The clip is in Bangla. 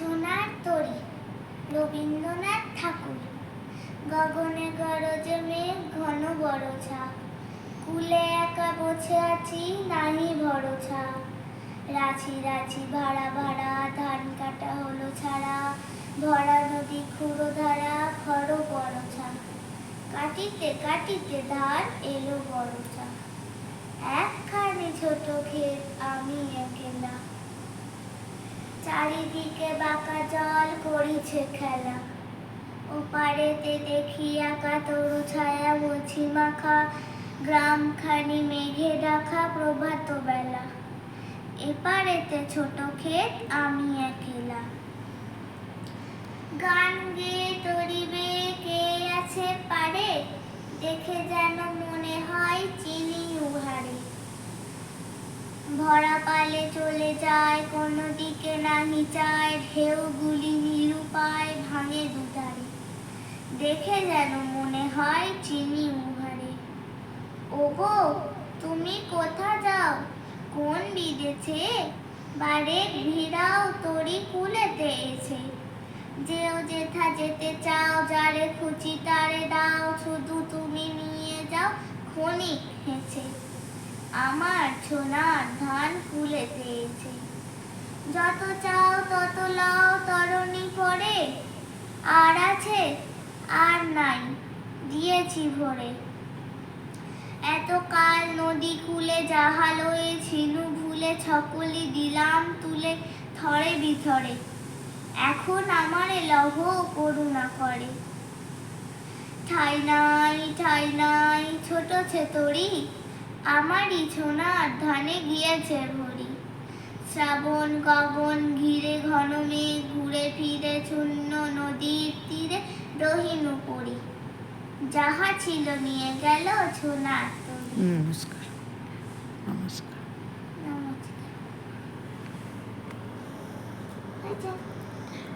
সোনার তরি, রবীন্দ্রনাথ ঠাকুর। গগনে গরজে মেঘ, ঘন বড়ছা কুলে একা বসে আছি, নাহি ভরছা রাছি রাছি ভাড়া ভাড়া, ধান কাটা হলো ছাড়া। ভরা নদী, খুঁড়ো ধারা, খড়ো বড়ছা কাটিতে কাটিতে ধার এলো বড়ছা একখানি ছোট ক্ষেত আমি চারিদিকে বাঁকা জল করিছে খেলা। ওপারেতে দেখি আঁকা তরু ছায়া, মুছি মাখা, গ্রামখানি মেঘে ডাকা প্রভাত বেলা। এপারেতে ছোট ক্ষেত, আমি একেলা। গান গেয়ে তরিবে, কে আছে পারে? দেখে যেন মনে হয় চিনি ভরা পালে চলে যায়, কোনো দিকে নাহি চায় ঢেউগুলি নিরুপায় ভাঙে দুধারে। দেখে যেন মনে হয় চিনি উহারে। ওগো, তুমি কোথা যাও? কোন বিদেছে বারে ভিড়াও তরি কুলেতে এসে। যেও যেথা যেতে চাও, যারে খুঁজি তারে দাও, শুধু তুমি নিয়ে যাও ক্ষণিক হেঁচে আমার সোনার ধান কুলে দিয়েছে। যত চাও তত লাও, তরণী পরে। আর আছে, আর নাই, দিয়েছি ভরে। এত কাল নদী কুলে জাহালয়ে ঝিনু ভুলে ছকলি দিলাম তুলে থরে বিথরে। এখন আমারে লহ করুণা করে। ঠাই নাই ঠাই নাই, ছোট ছেতরি আমারই ছোনার ধানে গিয়েছে ভরি। শ্রাবণ গগন ঘিরে ঘন মেঘ ঘুরে ফিরে শূন্য নদীর তীরে রহিন পড়ি যাহা ছিল নিয়ে গেল তরি। নমস্কার। নমস্কার। নমস্কার। আচ্ছা